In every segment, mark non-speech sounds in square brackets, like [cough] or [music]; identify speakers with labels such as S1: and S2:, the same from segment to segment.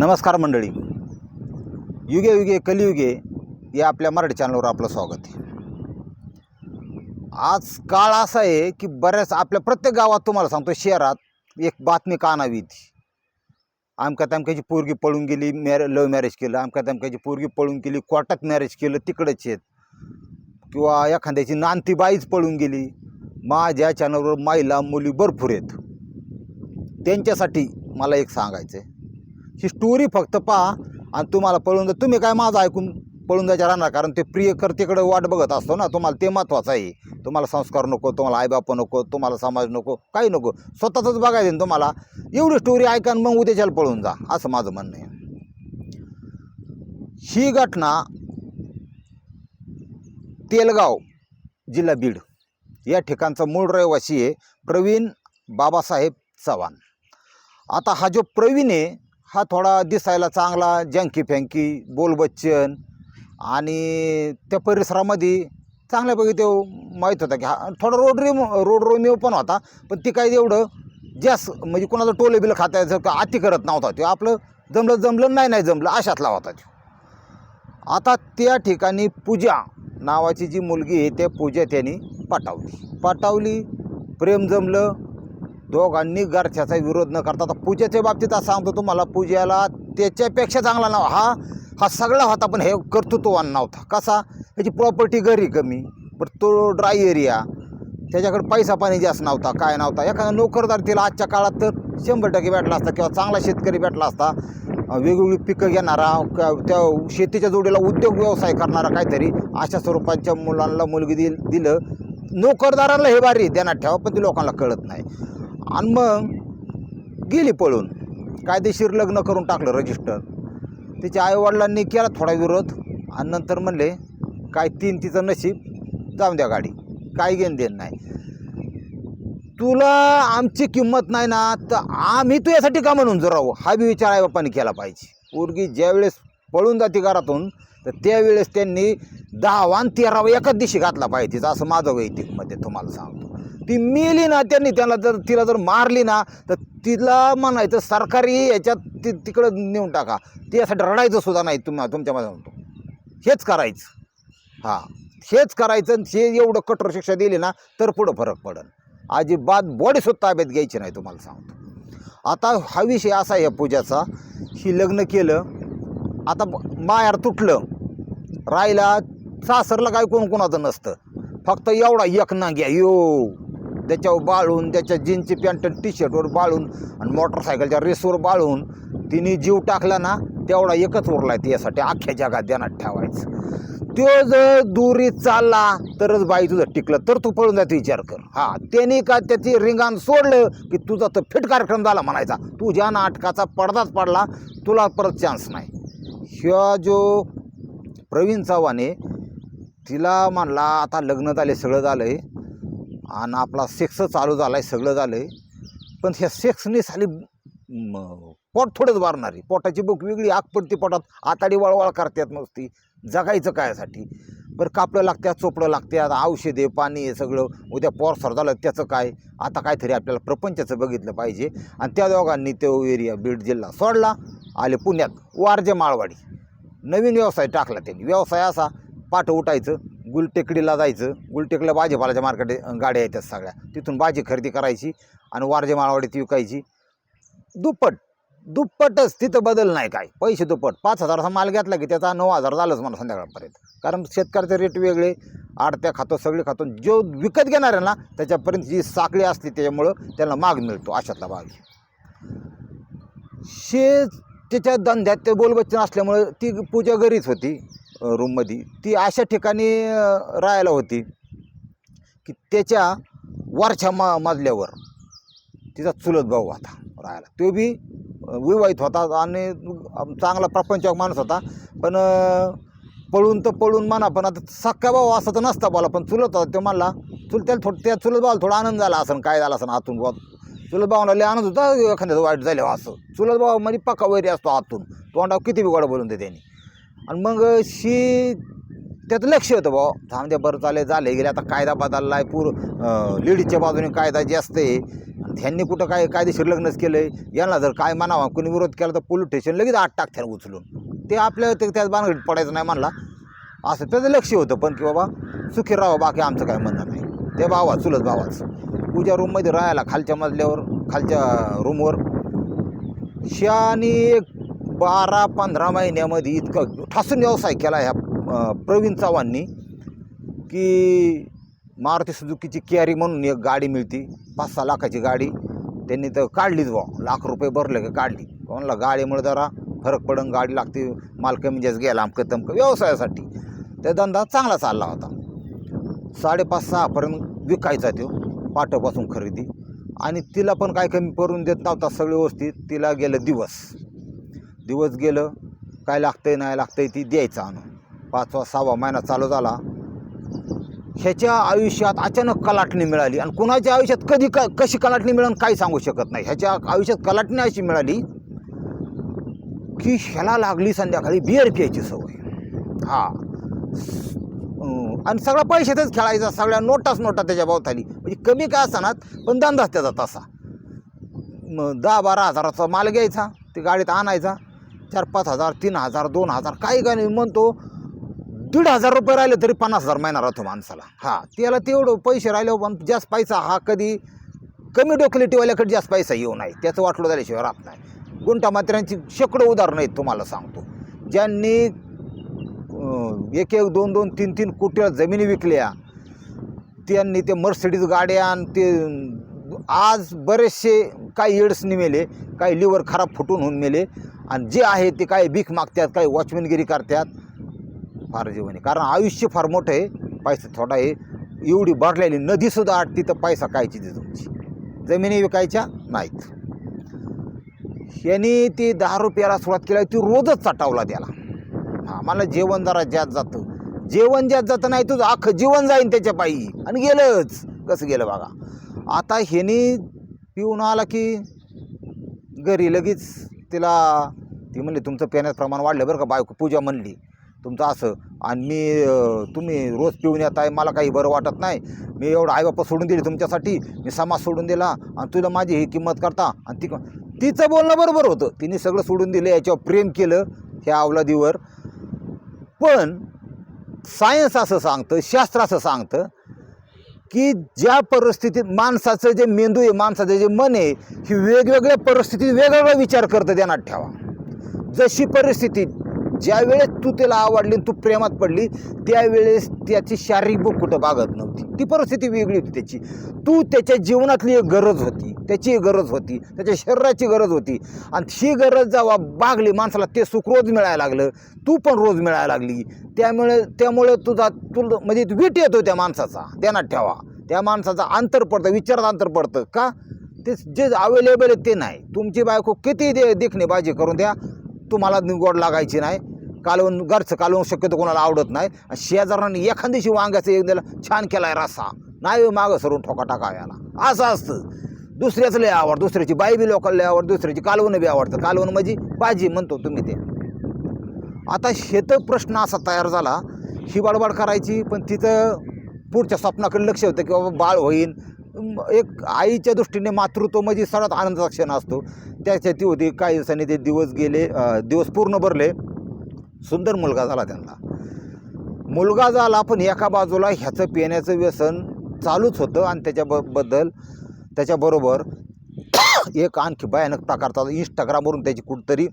S1: नमस्कार मंडळी. युगे युगे कलियुगे या आपल्या मराठी चॅनलवर आपलं स्वागत आहे. आज काळ असा आहे की बऱ्याच आपल्या प्रत्येक गावात तुम्हाला सांगतो शहरात एक बातमी कानावी ती आमका त्यामकाची पोरगी पळून गेली मॅरे लव्ह मॅरेज केलं. आमका त्यामकाची पोरगी पळून गेली कोर्टात मॅरेज केलं तिकडंच आहेत. किंवा एखाद्याची नांती बाईच पळून गेली. माझ्या चॅनलवर महिला मुली भरपूर आहेत. त्यांच्यासाठी मला एक सांगायचं आहे ही स्टोरी फक्त पहा आणि तुम्हाला पळून जा. तुम्ही काय माझं ऐकून पळून जायच्या राहणार? कारण ते प्रियकर्तेकडे वाट बघत असतो ना तुम्हाला ते महत्त्वाचं आहे. तुम्हाला संस्कार नको तुम्हाला आईबाप नको तुम्हाला समाज नको काही नको. स्वतःच बघायचं ना तुम्हाला. एवढी स्टोरी ऐका मग उद्याच्याला पळून जा असं माझं म्हणणं आहे. ही घटना तेलगाव जिल्हा बीड या ठिकाणचा मूळ रहिवासी आहे प्रवीण बाबासाहेब चव्हाण. आता हा जो प्रवीण आहे हा थोडा दिसायला चांगला जंकी फँकी बोलबच्चन आणि त्या परिसरामध्ये चांगल्यापैकी तो माहीत होता की हा थोडा रोड रेम रोड रोमिओ पण होता. पण ती काही एवढं जास्त म्हणजे कोणाचं टोले बिलं खातायचं का अति करत नव्हता तो आपलं जमलं जमलं नाही नाही जमलं अशातला होता तो आता त्या ठिकाणी पूजा नावाची जी मुलगी आहे त्या पूजा त्यांनी पाठवली. पाठवली प्रेम जमलं दोघांनी घरच्याचा विरोध न करता आता पूजेच्या बाबतीत असं सांगतो तुम्हाला पूजेला त्याच्यापेक्षा चांगला नाव हा हा सगळा होता पण हे कर्तृत्ववान नव्हता. कसा? त्याची प्रॉपर्टी घरी कमी पण तो ड्राय एरिया त्याच्याकडे पैसा पाणी जास्त नव्हता काय नव्हता. एखादा नोकरदार तिला आजच्या काळात तर शंभर टक्के भेटला असता किंवा चांगला शेतकरी भेटला असता वेगवेगळी पिकं घेणारा त्या शेतीच्या जोडीला उद्योग व्यवसाय करणारा काहीतरी अशा स्वरूपाच्या मुलांना मुलगी दिल दिलं. नोकरदाराला हे बारी देण्यात ठेवा पण ते लोकांना कळत नाही. आणि मग गेली पळून. कायदेशीर लग्न करून टाकलं रजिस्टर तिच्या आईवडिलांनी केला थोडा विरोध. आणि नंतर म्हणले काय तीन तिचं नशीब जाऊन द्या गाडी. काय घेणं देण नाही. तुला आमची किंमत नाही ना तर आम्ही तू यासाठी का म्हणून जर राहू हा बी विचार आई बापाने केला पाहिजे. उर्गी ज्यावेळेस पळून जाते घरातून तर त्यावेळेस त्यांनी दहावा आणि तेरावा एकाच दिवशी घातला पाहिजे तिचं असं माझं वैयक्तिक मत तुम्हाला सांगतो. ती मेली ना त्यांनी त्याला जर तिला जर मारली ना तर तिला म्हणायचं सरकारी याच्यात ती तिकडं नेऊन टाका. ते यासाठी रडायचं सुद्धा नाही तुम्हा तुमच्यामध्ये म्हणतो हेच करायचं. हां. हेच करायचं आणि हे एवढं कठोर शिक्षा दिली ना तर पुढं फरक पडेल अजिबात बॉडीसुद्धा ताब्यात घ्यायची नाही तुम्हाला सांगतो. आता हा विषय असा आहे पूजाचा ही लग्न केलं आता ब- मायार तुटलं. राहिला सासरला काय कोण कोणाचं नसतं. फक्त एवढा एक ना घ्या यो. त्याच्यावर बाळून त्याच्या जीन्सची पॅन्ट टी शर्टवर बाळून आणि मोटरसायकलच्या रेसवर बाळून तिने जीव टाकला ना तेवढा एकच उरला आहे त्यासाठी. अख्ख्या जगात ध्यानात ठेवायचं. तो जर दुरी चालला तरच बाई तुझं टिकलं तर तू पळून जायचा विचार कर. हा त्याने का त्याची रिंगाण सोडलं की तुझा तर फिट कार्यक्रम झाला म्हणायचा. तुझ्या नाटकाचा पडदाच पडला तुला परत चान्स नाही. ह्या जो प्रवीण चव्हाणे तिला म्हणला आता लग्न झाले सगळं झालं आहे आणि आपला सेक्स चालू झाला आहे सगळं झालं आहे पण ह्या सेक्सने साली पोट थोडंच मारणारी पोटाची बुक वेगळी आग पडते पोटात. आताडी वळवळ करतात नुसती. जगायचं कायसाठी. बरं कापडं लागतात चोपडं लागतात औषधे पाणी हे सगळं. उद्या पोरसर झालं त्याचं काय? आता काहीतरी आपल्याला प्रपंचाचं बघितलं पाहिजे. आणि त्या दोघांनी तो एरिया बीड जिल्हा सोडला. आले पुण्यात वारजे माळवाडी. नवीन व्यवसाय टाकला त्यांनी. व्यवसाय असा पाठ उठायचं. गुलटेकडीला जायचं. गुलटेकडीला भाजीपाल्याच्या मार्केट गाड्या येतात सगळ्या. तिथून भाजी खरेदी करायची आणि वारजे माळवाडीत विकायची. दुप्पट. दुप्पटच. तिथं बदल नाही काय. पैसे दुप्पट. पाच हजाराचा माल घेतला की त्याचा नऊ हजार झालंच मला संध्याकाळपर्यंत. कारण शेतकऱ्याचे रेट वेगळे. आडत्या खातो सगळे खातो. जो विकत घेणार आहे ना त्याच्यापर्यंत जी साखळी असते त्याच्यामुळं त्यांना माग मिळतो अशातला भाग शे त्याच्या धंद्यात ते बोलबच्चन असल्यामुळं ती पूजा घरीच होती. रूममध्ये ती अशा ठिकाणी राहायला होती की त्याच्या वरच्या मा मजल्यावर तिचा चुलत भाऊ होता राहायला. तो बी विवाहित होता आणि चांगला प्रपंचक माणूस होता. पण पळून तर पळून म्हणा पण आता सख्खा भाऊ असं तर नसता बोला पण चुलत होता तो म्हणला चुल त्याला थोडं त्या चुलत भावाला थोडा आनंद झाला असं काय झाला असं आतून बुवा. चुलत भावाला लय आनंद होता एखाद्याचं वाईट झालं असं. चुलत भाऊ म्हणजे पक्का वैरी असतो आतून. तोंडावर किती बी गोडा बोलून ते त्यांनी. आणि मग शी त्यात लक्ष होतं भाऊ. थांबते बरं चाले झाले गेले आता कायदा बदलला आहे पूर लेडीजच्या बाजूने कायदा जास्त आहे आणि ह्यांनी कुठं काय कायदेशीर लग्नच केलं आहे यांना जर काय म्हणावा कोणी विरोध केला तर पोलीस स्टेशन लगेच आठ टाकत्याला उचलून. ते आपल्या ते त्यात बांधगडीत पडायचं नाही म्हणला. असं त्याचं लक्ष होतं पण की बाबा सुखी राहा बाकी आमचं काय म्हणणं नाही. ते भावा चुलत भावाच. पूजा रूममध्ये राहायला खालच्या मजल्यावर खालच्या रूमवर शानी एक बारा पंधरा महिन्यामध्ये इतकं ठासून व्यवसाय केला ह्या प्रवीण चव्हाणनी की मारुती सुजुकीची कॅरी म्हणून एक गाडी मिळती. पाच सहा लाखाची गाडी. त्यांनी तर काढलीच बा लाख रुपये भरले का काढली. कोणाला गाडीमुळे जरा फरक पडून गाडी लागते माल कमी जास्त गेला अमकं तमकं. व्यवसायासाठी. त्या धंदा चांगला चालला होता. साडेपाच सहापर्यंत विकायचा तो पाठोपासून खरेदी. आणि तिला पण काय कमी पडून देत नव्हता सगळे व्यवस्थित तिला गेलं दिवस. दिवस गेलं काय लागतंय नाही लागतंय ती द्यायचं आणून. पाचवा सहावा महिना चालू झाला. ह्याच्या आयुष्यात अचानक कलाटणी मिळाली. आणि कुणाच्या आयुष्यात कधी क कशी कलाटणी मिळेल काही सांगू शकत नाही. ह्याच्या आयुष्यात कलाटणी अशी मिळाली की ह्याला लागली संध्याकाळी बिअर प्यायची सवय. हा. आणि सगळा पैशातच खेळायचा सगळ्या नोटाच नोटा त्याच्या आली म्हणजे कमी काय असतानात पण धंदाच त्याचा तसा. मग दहा बारा हजाराचा माल घ्यायचा ते गाडीत आणायचा. चार पाच हजार तीन हजार दोन हजार काही गाणी नाही म्हणतो दीड हजार रुपये राहिले तरी पन्नास हजार महिना राहतो माणसाला. हा त्याला तेवढं पैसे राहिले पण जास्त पैसा हा कधी कमी डोकलेटीवाल्याकडे जास्त पैसा येऊ नाही. त्याचं वाटलं झाल्याशिवाय राहत नाही. गुंटा मात्र्यांची शेकडो उदाहरणं आहेत तुम्हाला सांगतो. ज्यांनी एक एक दोन दोन तीन तीन कोटी जमिनी विकल्या त्यांनी ते मर्सिडीज गाड्या आणि ते आज बरेचसे काही एड्स मेले काही लिव्हर खराब फुटून होऊन मेले आणि जे आहे ते काय भीक मागतात काही वॉचमॅनगिरी करतात फार जीवनी कारण आयुष्य फार मोठं आहे पैसा थोडा आहे. एवढी भरलेली नदीसुद्धा आटती तर पैसा कायची ती तुमची. जमिनी विकायच्या नाहीत. यांनी ती दहा रुपयाला सुरुवात केली ती रोजच चटावला त्याला. आम्हाला मला जेवण जरा ज्यात जातं. जेवण ज्यात जातं नाही तुझं अख्खं जीवन जाईन त्याच्या पायी. आणि गेलंच. कसं गेलं बघा. आता ह्यानी पिऊन आला की घरी लगेच तिला ती म्हणली तुमचं पिण्याचं प्रमाण वाढलं बरं का बायको पूजा म्हणली. तुमचं असं. आणि मी तुम्ही रोज पिऊन येत आहे मला काही बरं वाटत नाही. मी एवढं आईबापा सोडून दिली तुमच्यासाठी मी समाज सोडून दिला आणि तुला माझी ही किंमत करता आणि ती तिचं बोलणं बरोबर होतं. तिने सगळं सोडून दिलं याच्यावर प्रेम केलं ह्या अवलादीवर. पण सायन्स असं सांगतं शास्त्र असं सांगतं की ज्या परिस्थितीत माणसाचं जे मेंदू आहे माणसाचं जे मन आहे ही वेगवेगळ्या परिस्थितीत वेगवेगळा विचार करतं त्यांना ठेवा. जशी परिस्थिती ज्यावेळेस तू त्याला आवडली आणि तू प्रेमात पडली त्यावेळेस त्याची शारीरिक बुक कुठं बागत नव्हती. ती परिस्थिती वेगळी होती त्याची. तू त्याच्या जीवनातली एक गरज होती. त्याची एक गरज होती. त्याच्या शरीराची गरज होती. आणि ही गरज जेव्हा बागली माणसाला ते सुख रोज मिळायला लागलं तू पण रोज मिळायला लागली. त्यामुळे त्यामुळे तुझा तुला म्हणजे वीट येतो त्या माणसाचा. ध्यानात ठेवा. त्या माणसाचा अंतर पडतं विचारात अंतर पडतं. का? ते जे अवेलेबल आहे ते नाही. तुमची बायको किती दे देखणे बाजी करून द्या. तुम्हाला गोड लागायची नाही. कालवून घरचं कालवून शक्यतो कोणाला आवडत नाही. आणि शेजारांनी एखाद्याशी वांग्याचं एक दिला छान केलाय रसा नाही हो, मागं सरून ठोका टाका याला. असं असतं. दुसऱ्याचं लय आवड दुसऱ्याची बाई बी लोकांना लय आवड दुसऱ्याची कालवण बी आवडतं. कालवण म्हणजे भाजी म्हणतो तुम्ही ते. आता शेत प्रश्न असा तयार झाला ही बडबड करायची पण तिथं पुढच्या स्वप्नाकडे लक्ष होतं की बाबा बाळ होईन. एक आईच्या दृष्टीने मातृत्व म्हणजे सगळ्यात आनंदाचा क्षण असतो. त्या शेती होती. काही दिवसांनी ते दिवस गेले दिवस पूर्ण भरले. सुंदर मुलगा झाला त्यांना. मुलगा झाला पण एका बाजूला ह्याचं पिण्याचं व्यसन चालूच होतं आणि त्याच्याबद्दल त्याच्याबरोबर [coughs] एक आणखी भयानक प्रकारचा इंस्टाग्रामवरून त्याची कुठंतरी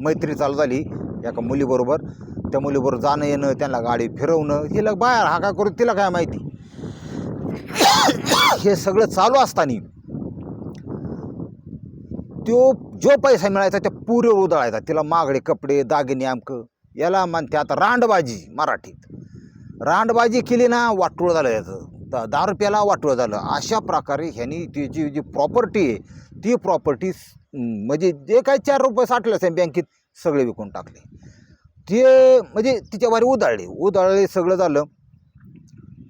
S1: मैत्री चालू झाली एका मुलीबरोबर. त्या मुलीबरोबर जाणं येणं त्यांना गाडी फिरवणं हिला बाहेर हा काय करू तिला काय माहिती? [coughs] हे सगळं चालू असताना तो जो पैसा मिळायचा त्या पुरेवर उधळायचा. तिला मागडे कपडे दागिने आमकं. याला म्हणते आता रांडबाजी मराठीत. रांडबाजी केली ना वाटोळ झालं याचं. द- दहा रुपयाला वाटोळ झालं. अशा प्रकारे ह्यांनी तिची जी प्रॉपर्टी आहे ती प्रॉपर्टी म्हणजे जे काही चार रुपये साठले असेल बँकेत सगळे विकून टाकले. ते म्हणजे तिच्यावर उधळले. उधळले सगळं झालं.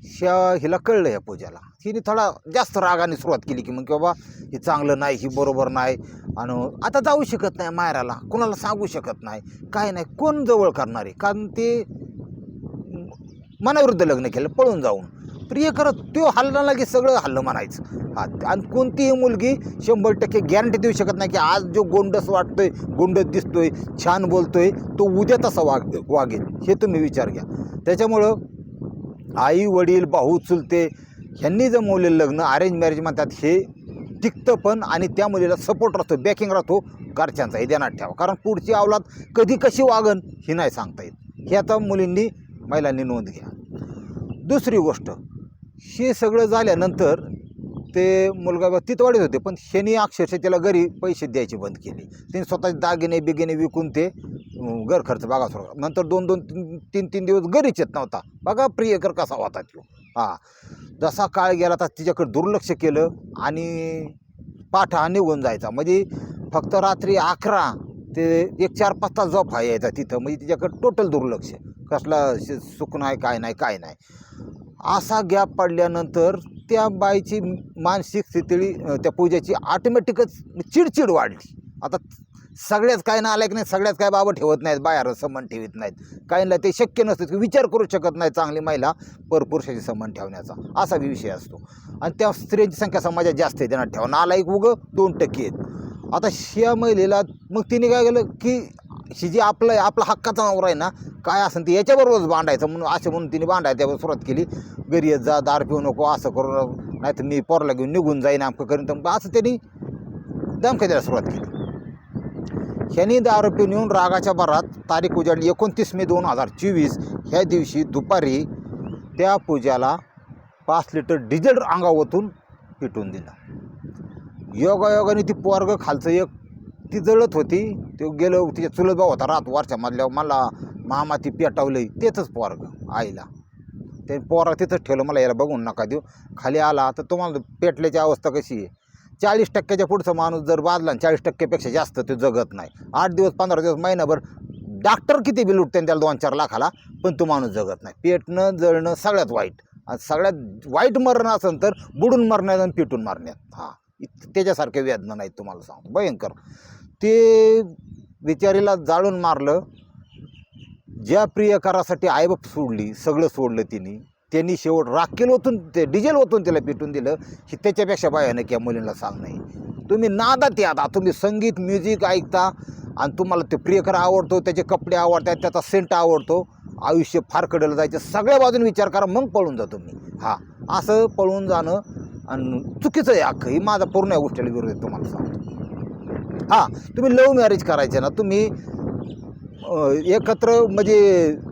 S1: ह्या हिला कळलं या पूजाला. हिने थोडा जास्त रागाने सुरुवात केली की मग की बाबा हे चांगलं नाही ही बरोबर नाही. आणि आता जाऊ शकत नाही मायराला कोणाला सांगू शकत नाही. काय नाही. कोण जवळ करणार आहे? कारण ते मनाविरुद्ध लग्न केलं पळून जाऊन. प्रिय करत तो हल्ला की सगळं हल्लं म्हणायचं. हा आणि कोणतीही मुलगी शंभर टक्के गॅरंटी देऊ शकत नाही की आज जो गोंडस वाटतोय गोंडस दिसतोय छान बोलतोय तो उद्या तसा वाग वागेल. हे तुम्ही विचार घ्या. त्याच्यामुळं आई वडील भाऊ चुलते ह्यांनी जमवलेलं लग्न अरेंज मॅरेज म्हणतात हे टिकतं पण आणि त्या मुलीला सपोर्ट राहतो बॅकिंग राहतो घरच्यांचा हे ध्यानात ठेवा. कारण पुढची अवलाद कधी कशी वागन ही नाही सांगता येत. हे आता मुलींनी महिलांनी नोंद घ्या. दुसरी गोष्ट हे सगळं झाल्यानंतर ते मुलगा बा तिथवाडीत होते पण शनी अक्षरशः त्याला घरी पैसे द्यायचे बंद केले. त्यांनी स्वतःचे दागिने बिगिने विकून ते घर खर्च बघा सुरू नंतर दोन दोन तीन तीन तीन दिवस घरीच येत नव्हता. बघा प्रियकर कसा होता तो. हां. जसा काळ गेला तर तिच्याकडे दुर्लक्ष केलं आणि पाठा निघून जायचा. म्हणजे फक्त रात्री अकरा ते एक चार पाच तास जॉब आहे यायचा तिथं. म्हणजे तिच्याकडे टोटल दुर्लक्ष. कसला श- सुख नाही काय नाही काय नाही. असा गॅप पडल्यानंतर त्या बाईची मानसिक स्थिती त्या पूजेची ऑटोमॅटिकच चिडचिड वाढली. आता सगळ्याच काय ना आल्या की नाही सगळ्याच काय बाबा ठेवत नाहीत बाहेर संबंध ठेवत नाहीत. काहींना ते शक्य नसतं विचार करू शकत नाही चांगली महिला परपुरुषाची संबंध ठेवण्याचा. असा विषय असतो. आणि त्या स्त्रियांची संख्या समाजात जास्त आहे त्यांना ठेवा. नालायक उगं दोन टक्के आहेत. आता ह्या महिलेला मग तिने काय केलं की ही जी आपलं आपला हक्काचा नवरा आहे ना काय असेल ते याच्याबरोबरच भांडायचं म्हणून असे म्हणून तिने भांडायला त्यावर सुरुवात केली. घरी येत जा दार पिऊ नको असं करू नाही तर मी पोरला घेऊन निघून जाईन आमकं करीन तर असं त्यांनी धमक्या द्यायला सुरुवात केली. ह्यांनी दारू पिऊन येऊन रागाच्या भरात तारीख उजाडली. एकोणतीस मे दोन हजार चोवीस ह्या दिवशी दुपारी त्या पूजाला पाच लिटर डिझेल अंगावतून पिटून दिलं. योगायोगाने ती पोरग खालचं एक ती जळत होती. तो गेलो तिच्या चुलत भाऊ होता रात वरच्या मधल्यावर मला मामा ती पेटावलं तेच पोरग आईला. ते पोरा तिथंच ठेवलं. मला याला बघून नका देऊ. खाली आला तर तुम्हाला पेटल्याची अवस्था कशी आहे? चाळीस टक्क्याच्या पुढचा माणूस जर वाजला चाळीस टक्क्यापेक्षा जास्त तो जगत नाही. आठ दिवस पंधरा दिवस महिनाभर डॉक्टर किती बिल उठते त्याला दोन चार लाखाला पण तो माणूस जगत नाही. पेटणं जळणं सगळ्यात वाईट. आणि सगळ्यात वाईट मरणं असेल तर बुडून मरण्यात आणि पेटून मारण्यात. हां त्याच्यासारख्या वेदना नाहीत तुम्हाला सांगतो. भयंकर. ते बिचारीला जाळून मारलं. ज्या प्रियकारासाठी आईबाप सोडली सगळं सोडलं तिने. त्यांनी शेवट राखेल ओतून ते डिझेल ओतून त्याला पेटून दिलं. ही त्याच्यापेक्षा भयानक या मुलींना सांग नाही तुम्ही नादात या आता. तुम्ही संगीत म्युझिक ऐकता आणि तुम्हाला ते प्रियकर आवडतो त्याचे कपडे आवडतात त्याचा सेंट आवडतो. आयुष्य फार कडेला जायचं. सगळ्या बाजूने विचार करा मग पळून जा तुम्ही. हां असं पळून जाणं आणि चुकीचं आहे अख्खं. ही माझा पूर्ण या गोष्टीला विरोध आहे तुम्हाला सांगतो. हां तुम्ही लव्ह मॅरेज करायचे ना तुम्ही एकत्र म्हणजे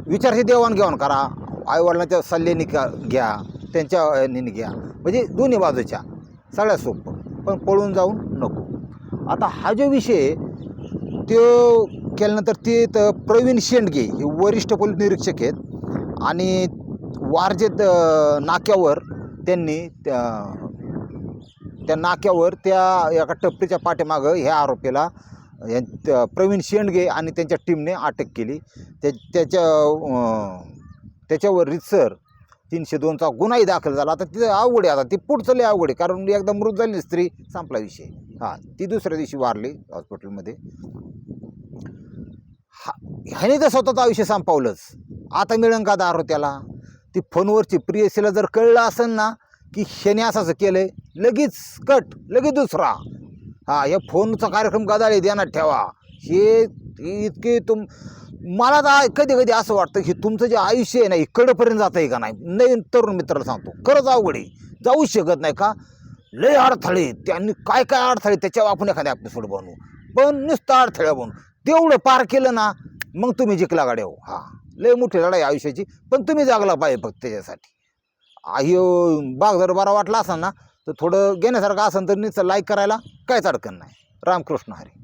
S1: विचारशी देवाणघेवाण करा. आईवडिलांच्या सल्ल्याने का घ्या त्यांच्या घ्या. म्हणजे दोन्ही बाजूच्या सगळ्यात सोपं. पण पळून जाऊन नको. आता हा जो विषय तो केल्यानंतर ते तर प्रवीण शेंडगे हे वरिष्ठ पोलीस निरीक्षक आहेत आणि वारजेत नाक्यावर त्यांनी त्या त्या नाक्यावर त्या एका टपरीच्या पाठीमागं ह्या आरोपीला प्रवीण शेंडगे आणि त्यांच्या टीमने अटक केली. त्या त्याच्या त्याच्यावर रितसर तीनशे दोनचा गुन्हाही दाखल झाला. आता तिथं अवघड आहे आता ती पुढचं लय अवघड आहे कारण एकदा मृत झाली स्त्री संपला विषय. हां ती दुसऱ्या दिवशी वारली हॉस्पिटलमध्ये. हा ह्याने तर स्वतःचं आयुष्य संपवलंच. आता मिळन का दारो त्याला. ती फोनवरची प्रियसीला जर कळलं असेल ना की ह्याने असं केलं आहे लगेच कट लगेच दुसरा. हा या फोनचा कार्यक्रम गदाळे देण्यात ठेवा. हे इतके तुम मला तर कधी कधी असं वाटतं की तुमचं जे आयुष्य आहे ना हे कडपर्यंत जात आहे का नाही? नवीन तरुण मित्राला सांगतो. खरंच अवघड आहे. जाऊ शकत नाही का? लय अडथळे त्यांनी काय काय अडथळे त्याच्यावर आपण एखाद्या एपिसोड बनवू. पण नुसतं अडथळ्या बनवू. तेवढं पार केलं ना मग तुम्ही जिंकला गाड्या हो. हा. लय मोठी लढाई आहे आयुष्याची. पण तुम्ही जागला पाहिजे फक्त त्याच्यासाठी. ह्यो बाग जर बरा वाटला असेल ना तर थोडं घेण्यासारखं असेल तर नुसतं लाईक करायला काहीच अडकण नाही. रामकृष्ण हरी.